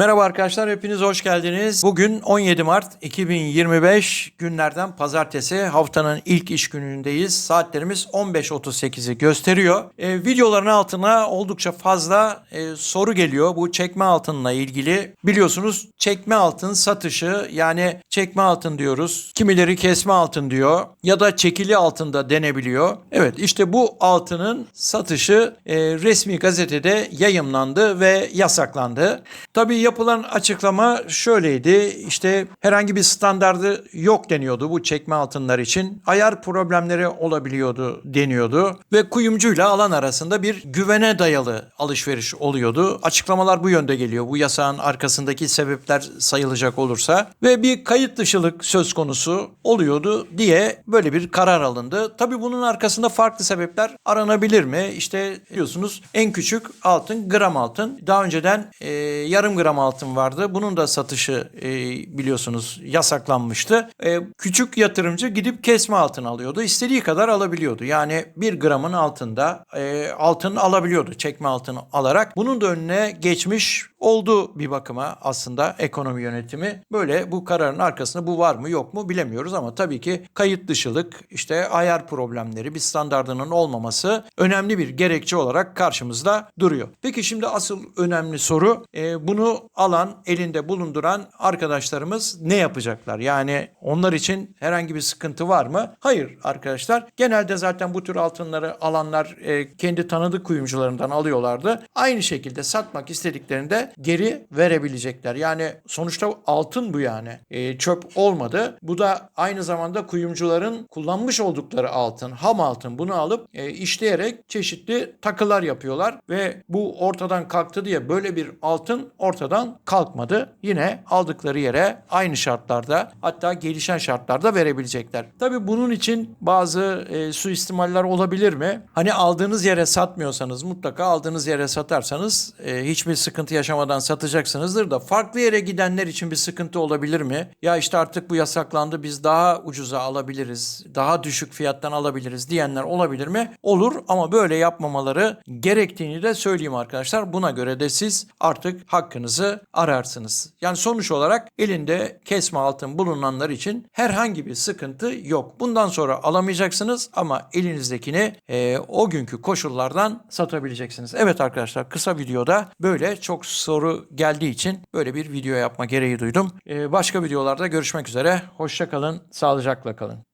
Merhaba arkadaşlar, hepiniz hoş geldiniz. Bugün 17 Mart 2025 günlerden pazartesi haftanın ilk iş günündeyiz. Saatlerimiz 15.38'i gösteriyor. Ee, videoların altına oldukça fazla e, soru geliyor bu çekme altınla ilgili. Biliyorsunuz çekme altın satışı yani çekme altın diyoruz. Kimileri kesme altın diyor ya da çekili altın da denebiliyor. Evet işte bu altının satışı e, resmi gazetede yayımlandı ve yasaklandı. Tabii yapılan açıklama şöyleydi. İşte herhangi bir standardı yok deniyordu bu çekme altınlar için. Ayar problemleri olabiliyordu deniyordu ve kuyumcuyla alan arasında bir güvene dayalı alışveriş oluyordu. Açıklamalar bu yönde geliyor. Bu yasağın arkasındaki sebepler sayılacak olursa ve bir kayıt dışılık söz konusu oluyordu diye böyle bir karar alındı. Tabii bunun arkasında farklı sebepler aranabilir mi? İşte biliyorsunuz en küçük altın gram altın. Daha önceden e, yarım gram altın vardı. Bunun da satışı e, biliyorsunuz yasaklanmıştı. E, küçük yatırımcı gidip kesme altın alıyordu. İstediği kadar alabiliyordu. Yani bir gramın altında e, altın alabiliyordu çekme altın alarak. Bunun da önüne geçmiş oldu bir bakıma aslında ekonomi yönetimi. Böyle bu kararın arkasında bu var mı yok mu bilemiyoruz ama tabii ki kayıt dışılık işte ayar problemleri bir standardının olmaması önemli bir gerekçe olarak karşımızda duruyor. Peki şimdi asıl önemli soru e, bunu alan elinde bulunduran arkadaşlarımız ne yapacaklar? Yani onlar için herhangi bir sıkıntı var mı? Hayır arkadaşlar. Genelde zaten bu tür altınları alanlar e, kendi tanıdık kuyumcularından alıyorlardı. Aynı şekilde satmak istediklerinde geri verebilecekler. Yani sonuçta altın bu yani. E, çöp olmadı. Bu da aynı zamanda kuyumcuların kullanmış oldukları altın, ham altın bunu alıp e, işleyerek çeşitli takılar yapıyorlar ve bu ortadan kalktı diye böyle bir altın ortadan kalkmadı. Yine aldıkları yere aynı şartlarda hatta gelişen şartlarda verebilecekler. Tabii bunun için bazı e, suistimaller olabilir mi? Hani aldığınız yere satmıyorsanız mutlaka aldığınız yere satarsanız e, hiçbir sıkıntı yaşamadan satacaksınızdır da farklı yere gidenler için bir sıkıntı olabilir mi? Ya işte artık bu yasaklandı biz daha ucuza alabiliriz, daha düşük fiyattan alabiliriz diyenler olabilir mi? Olur ama böyle yapmamaları gerektiğini de söyleyeyim arkadaşlar. Buna göre de siz artık hakkınızı ararsınız. Yani sonuç olarak elinde kesme altın bulunanlar için herhangi bir sıkıntı yok. Bundan sonra alamayacaksınız ama elinizdekini e, o günkü koşullardan satabileceksiniz. Evet arkadaşlar kısa videoda böyle çok soru geldiği için böyle bir video yapma gereği duydum. E, başka videolarda görüşmek üzere. Hoşça kalın, sağlıcakla kalın.